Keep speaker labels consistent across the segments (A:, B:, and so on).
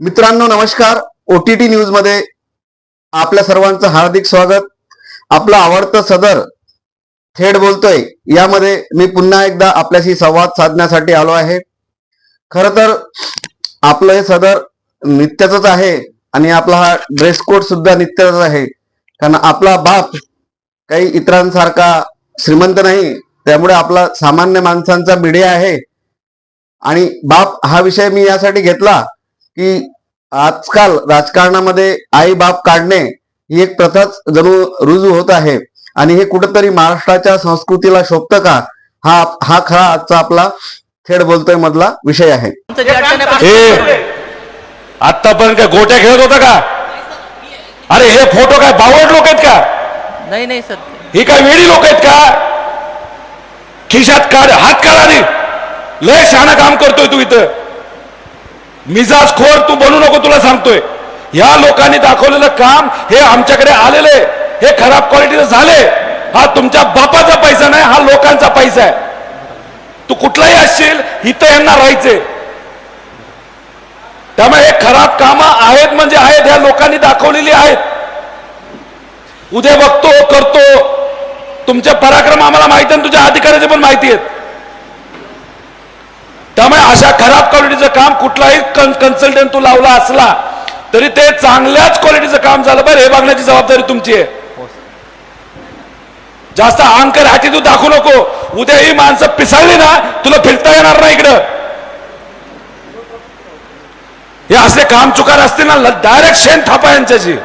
A: मित्रांनो नमस्कार. O T T न्यूजमध्ये आपल्या सर्वांचं हार्दिक स्वागत. आपलं आवडतं सदर थेट बोलतोय. यामध्ये मी पुन्हा एकदा आपल्याशी संवाद साधण्यासाठी आलो आहे. खर तर आपलं हे सदर नित्याचंच आहे आणि आपला हा ड्रेस कोड सुद्धा नित्याचाच आहे. कारण आपला बाप काही इतरांसारखा श्रीमंत नाही. त्यामुळे आपला सामान्य माणसांचा मीडिया आहे. आणि बाप हा विषय मी यासाठी घेतला की आजकाल राजकारणामध्ये आई बाप काढणे ही एक प्रथाच जणू रुजू होत आहे. आणि हे कुठंतरी महाराष्ट्राच्या संस्कृतीला शोभतं का? हा हा खरा आजचा आपला थेट बोलतोय मधला विषय आहे.
B: हे आतापर्यंत काय गोट्या खेळत होता का? अरे हे फोटो काय बावड लोक आहेत का?
C: नाही नाही सर.
B: ही काय वेडी लोक आहेत का? खिशात काढ हात काढ आधी. लय शहाणा काम करतोय तू इथं. मिजाज खोर तू बनू नको तुला सांगतोय. या लोकांनी दाखवलेलं काम हे आमच्याकडे आलेले हे खराब क्वालिटीचं झाले हा तुमच्या बापाचा पैसा नाही हा लोकांचा पैसा आहे. तू कुठलाही असशील इथं यांना राहायचे त्यामुळे हे खराब कामं आहेत म्हणजे आहेत ह्या लोकांनी दाखवलेली आहेत. उद्या बघतो करतो. तुमचे पराक्रम आम्हाला माहिती आहे तुझ्या अधिकाऱ्याचे पण माहिती आहेत. त्यामुळे अशा खराब क्वालिटीचं काम कुठलाही कन्सल्टंट तू लावला असला तरी ते चांगल्याच क्वालिटीचं काम झालं बरं हे बघण्याची जबाबदारी तुमची आहे. जास्त अहंकार हाती तू दाखवू नको. उद्या ही माणसं पिसाळली ना तुला फिरता येणार नाही इकडं. हे असे काम चुकार असतील ना डायरेक्ट शेण थापा यांच्याशी.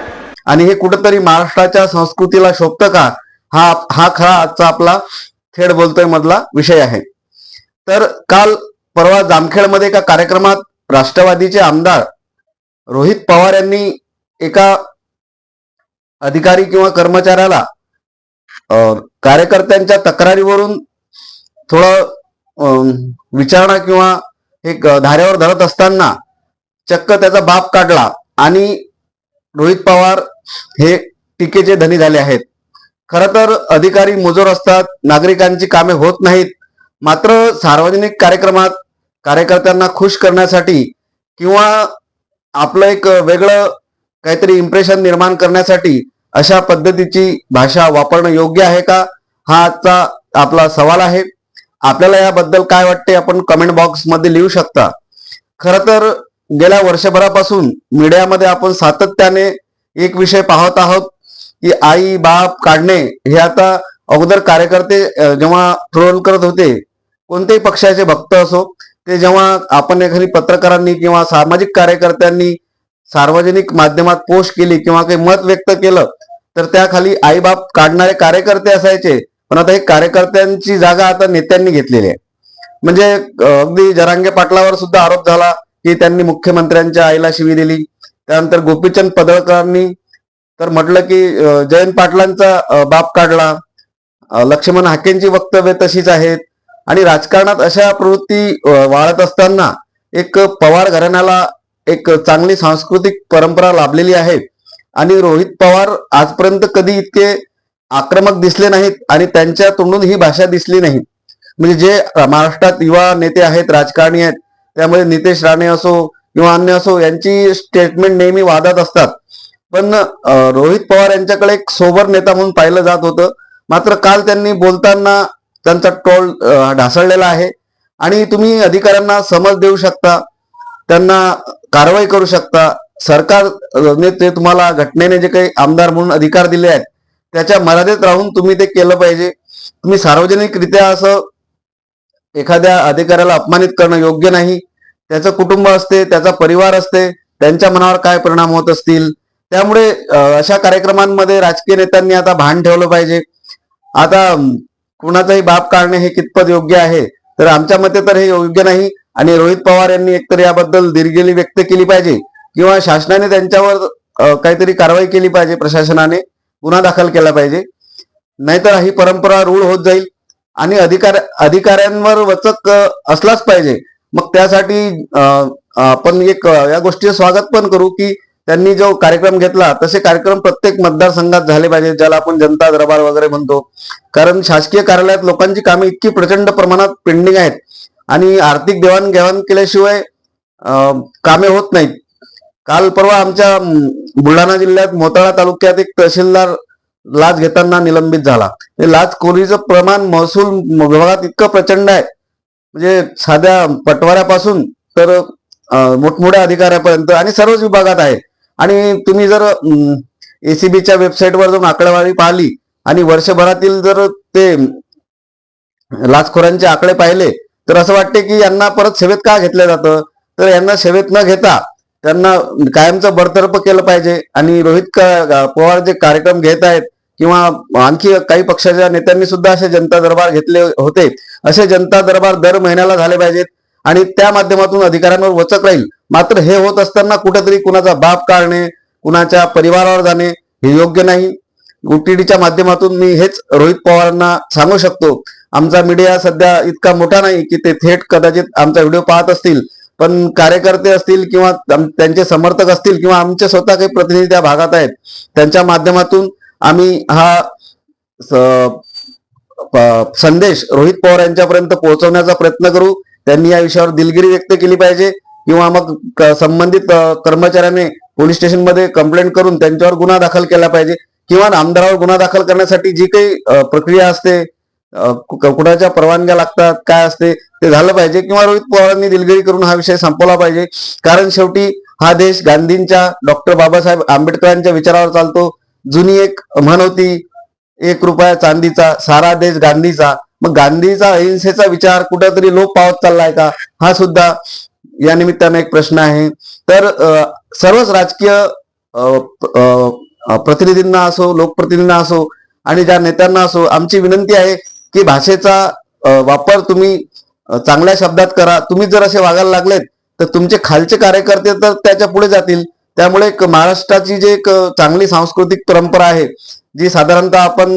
A: आणि हे कुठंतरी महाराष्ट्राच्या संस्कृतीला शोभतं का? हा हा खरा आजचा आपला थेट बोलतोय मधला विषय आहे. तर काल परवा जामखेडमध्ये एका कार्यक्रमात राष्ट्रवादीचे आमदार रोहित पवार यांनी एका अधिकारी किंवा कर्मचाऱ्याला कार्यकर्त्यांच्या तक्रारीवरून थोडं विचारणा किंवा हे धाऱ्यावर धरत असताना चक्क त्याचा बाप काढला आणि रोहित पवार हे टीकेचे धनी झाले आहेत. खर तर अधिकारी मुजोर असतात नागरिकांची कामे होत नाहीत मात्र सार्वजनिक कार्यक्रमात कार्यकर्त्यांना खुश करण्यासाठी किंवा आपलं एक वेगळं काहीतरी इम्प्रेशन निर्माण करण्यासाठी अशा पद्धतीची भाषा वापरणं योग्य आहे का? हा आजचा आपला सवाल आहे. आपल्याला याबद्दल काय वाटते आपण कमेंट बॉक्समध्ये लिहू शकता. खर तर गेल्या वर्षभरापासून मीडियामध्ये आपण सातत्याने एक विषय पाहत आहोत की आई बाप काढणे हे आता अगोदर कार्यकर्ते जेव्हा ट्रोल करत होते कोणत्याही पक्षाचे भक्त असो ते जेव्हा आपण एखादी पत्रकारांनी किंवा सामाजिक कार्यकर्त्यांनी सार्वजनिक माध्यमात पोस्ट केली किंवा काही मत व्यक्त केलं तर त्याखाली आई बाप काढणारे कार्यकर्ते असायचे. पण आता हे कार्यकर्त्यांची जागा आता नेत्यांनी घेतलेली आहे. म्हणजे अगदी जरांगे पाटलावर सुद्धा आरोप झाला की त्यांनी मुख्यमंत्र्यांच्या आईला शिवी दिली. त्यानंतर गोपीचंद पदळकरांनी तर म्हटलं की जयंत पाटलांचा बाप काढला. लक्ष्मण हाकेंची वक्तव्य तशीच आहेत. आणि राजकारणात अशा प्रवृत्ती वाढत असताना एक पवार घराण्याला एक चांगली सांस्कृतिक परंपरा लाभलेली आहे. आणि रोहित पवार आजपर्यंत कधी इतके आक्रमक दिसले नाहीत आणि त्यांच्या तोंडून ही भाषा दिसली नाही. म्हणजे जे महाराष्ट्रात युवा नेते आहेत राजकारणी आहेत त्यामध्ये नितेश राणे असो किंवा अन्य असो यांची स्टेटमेंट नेहमी वादात असतात. पण रोहित पवार यांच्याकडे एक सोबर नेता म्हणून पाहिलं जात होतं. मात्र काल त्यांनी बोलताना त्यांचा टोल ढासळलेला आहे. आणि तुम्ही अधिकाऱ्यांना समज देऊ शकता त्यांना कारवाई करू शकता. सरकार नेते ते तुम्हाला घटनेने जे काही आमदार म्हणून अधिकार दिले आहेत त्याच्या मर्यादेत राहून तुम्ही ते केलं पाहिजे. तुम्ही सार्वजनिकरित्या असं एखाद्या अधिकाऱ्याला अपमानित करणं योग्य नाही. त्याचं कुटुंब असते त्याचा परिवार असते त्यांच्या मनावर काय परिणाम होत असतील? त्यामुळे अशा कार्यक्रमांमध्ये राजकीय नेत्यांनी आता भान ठेवलं पाहिजे. आता कुणाचाही बाप काढणे हे कितपत योग्य आहे? तर आमच्या मते तर हे योग्य नाही. आणि रोहित पवार यांनी एकतर याबद्दल दिलगिरी व्यक्त केली पाहिजे किंवा शासनाने त्यांच्यावर काहीतरी कारवाई केली पाहिजे प्रशासनाने गुन्हा दाखल केला पाहिजे. नाहीतर ही परंपरा रूढ होत जाईल. आणि अधिकार अधिकाऱ्यांवर वचक असलाच पाहिजे. मग त्यासाठी आपण एक या गोष्टीचं स्वागत पण करू की त्यांनी जो कार्यक्रम घेतला तसे कार्यक्रम प्रत्येक मतदारसंघात झाले पाहिजे ज्याला आपण जनता दरबार वगैरे म्हणतो. कारण शासकीय कार्यालयात लोकांची कामे इतकी प्रचंड प्रमाणात पेंडिंग आहेत आणि आर्थिक देवाणघेवाण केल्याशिवाय कामे होत नाहीत. काल परवा आमच्या बुलढाणा जिल्ह्यात मोताळा तालुक्यात एक तहसीलदार लाच घेताना निलंबित झाला. हे लाचखोरीचं प्रमाण महसूल विभागात इतकं प्रचंड आहे. म्हणजे साध्या पटवाऱ्यापासून तर मोठमोठ्या अधिकाऱ्यापर्यंत आणि सर्वच विभागात आहे. आणि तुम्ही जर एसीबीच्या वेबसाईटवर जाऊन आकडेवारी पाहिली आणि वर्षभरातील जर ते लाचखोरांचे आकडे पाहिले तर असं वाटते की यांना परत सेवेत का घेतलं जातं? तर यांना सेवेत न घेता त्यांना कायमचं बडतर्फ केलं पाहिजे. आणि रोहित पवार जे कार्यक्रम घेत आहेत किंवा आणखी काही पक्षाच्या नेत्यांनी सुद्धा असे जनता दरबार घेतले होते. असे जनता दरबार दर महिन्याला झाले पाहिजेत. आणि त्या माध्यमातून अधिकाऱ्यांवर वचक राहील. मात्र हे होत असताना कुठेतरी कुणाचा बाप काढणे कुणाच्या परिवारावर जाणे हे योग्य नाही. ओटीडीच्या माध्यमातून मी हेच रोहित पवारांना सांगू शकतो. आमचा मीडिया सध्या इतका मोठा नाही की ते थेट कदाचित आमचा व्हिडिओ पाहत असतील. पण कार्यकर्ते असतील किंवा त्यांचे समर्थक असतील किंवा आमचे स्वतः काही प्रतिनिधी त्या भागात आहेत. त्यांच्या माध्यमातून आम्ही हा स- प- संदेश रोहित पवार यांच्यापर्यंत पोहोचवण्याचा प्रयत्न करू. त्यांनी या विषयावर दिलगिरी व्यक्त केली पाहिजे किंवा मग संबंधित कर्मचाऱ्याने पोलीस स्टेशनमध्ये कंप्लेंट करून त्यांच्यावर गुन्हा दाखल केला पाहिजे किंवा आमदारावर गुन्हा दाखल करण्यासाठी जी काही प्रक्रिया असते कुणाच्या परवानग्या लागतात काय असते ते झालं पाहिजे किंवा रोहित पवारांनी दिलगिरी करून हा विषय संपवला पाहिजे. कारण शेवटी हा देश गांधींच्या डॉक्टर बाबासाहेब आंबेडकरांच्या विचारावर चालतो. जुनी एक म्हण होती एक रुपया चांदीचा सारा देश गांधीचा. मग गांधीचा अहिंसेचा विचार कुठेतरी लोप पावत चाललाय का? हा सुद्धा या निमित्ताने एक प्रश्न आहे. तर सर्वच राजकीय प्रतिनिधींना असो लोकप्रतिनिधींना असो आणि ज्या नेत्यांना असो आमची विनंती आहे की भाषेचा वापर तुम्ही चांगल्या शब्दात करा. तुम्ही जर असे वागायला लागलेत तर तुमचे खालचे कार्यकर्ते तर त्याच्या पुढे जातील. त्यामुळे एक महाराष्ट्राची जी एक चांगली सांस्कृतिक परंपरा आहे जी साधारणतः आपण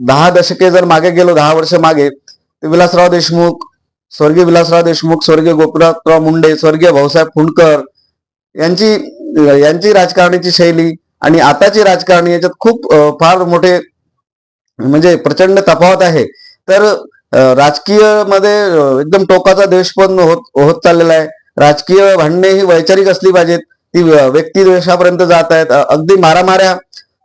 A: दहा दशके जर मागे गेलो दहा वर्ष मागे तर विलासराव देशमुख स्वर्गीय विलासराव देशमुख स्वर्गीय गोपीनाथराव मुंडे स्वर्गीय भाऊसाहेब फुंडकर यांची यांची राजकारणाची शैली आणि आताची राजकारणी याच्यात खूप फार मोठे म्हणजे प्रचंड तफावत आहे. तर राजकीयमध्ये एकदम टोकाचा देश पण होत होत चाललेला आहे. राजकीय भांडणे ही वैचारिक असली पाहिजेत. ती व्यक्तिद्वेषापर्यंत जात आहेत. अगदी मारामाऱ्या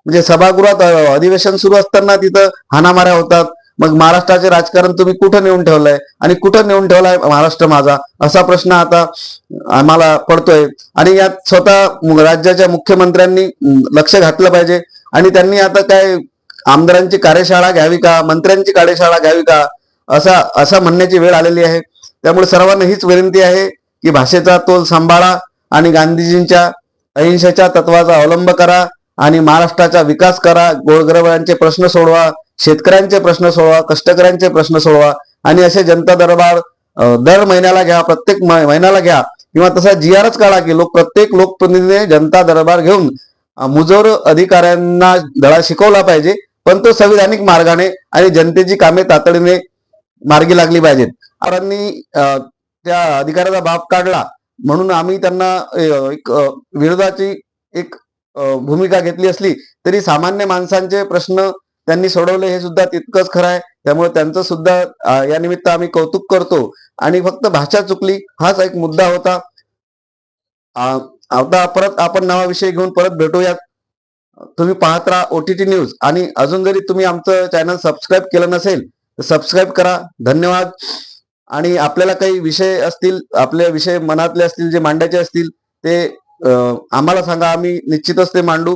A: म्हणजे सभागृहात अधिवेशन सुरू असताना तिथं हाणामाऱ्या होतात. मग महाराष्ट्राचे राजकारण तुम्ही कुठं नेऊन ठेवलंय? आणि कुठं नेऊन ठेवलाय महाराष्ट्र माझा? असा प्रश्न आता आम्हाला पडतोय. आणि यात स्वतः राज्याच्या मुख्यमंत्र्यांनी लक्ष घातलं पाहिजे. आणि त्यांनी आता काय आमदारांची कार्यशाळा घ्यावी का? मंत्र्यांची कार्यशाळा घ्यावी का? असा असा म्हणण्याची वेळ आलेली आहे. त्यामुळे सर्वांना हीच विनंती आहे की भाषेचा तोल सांभाळा आणि गांधीजींच्या अहिंसेच्या तत्वाचा अवलंब करा. आणि महाराष्ट्राचा विकास करा गोरगरिबांचे प्रश्न सोडवा शेतकऱ्यांचे प्रश्न सोडवा कष्टकऱ्यांचे प्रश्न सोडवा आणि असे जनता दरबार दर महिन्याला घ्या प्रत्येक महिन्याला घ्या. किंवा तसा जी आरच काढा की लोक प्रत्येक लोकप्रतिनिधीने जनता दरबार घेऊन मुजोर अधिकाऱ्यांना धडा शिकवला पाहिजे पण तो संविधानिक मार्गाने आणि जनतेची कामे तातडीने मार्गी लागली पाहिजेत. आरांनी त्या अधिकाऱ्याचा बाप काढला. म्हणून आम्ही त्यांना एक विरोधाची एक भूमिका घेतली असली तरी सामान्य माणसांचे प्रश्न त्यांनी सोडवले हे सुद्धा तितकंच खरं आहे. त्यामुळे त्यांचं सुद्धा या निमित्त आम्ही कौतुक करतो. आणि फक्त भाषा चुकली हाच एक मुद्दा होता. आता परत आपण नवा विषय घेऊन परत भेटूयात. तुम्ही पाहत राहा ओटीटी न्यूज आणि अजून जरी तुम्ही आमचं चॅनल सबस्क्राईब केलं नसेल तर सबस्क्राईब करा. धन्यवाद. आणि आपल्याला काही विषय असतील आपले विषय मनातले असतील जे मांडायचे असतील ते आम्हाला सांगा आम्ही निश्चितच ते मांडू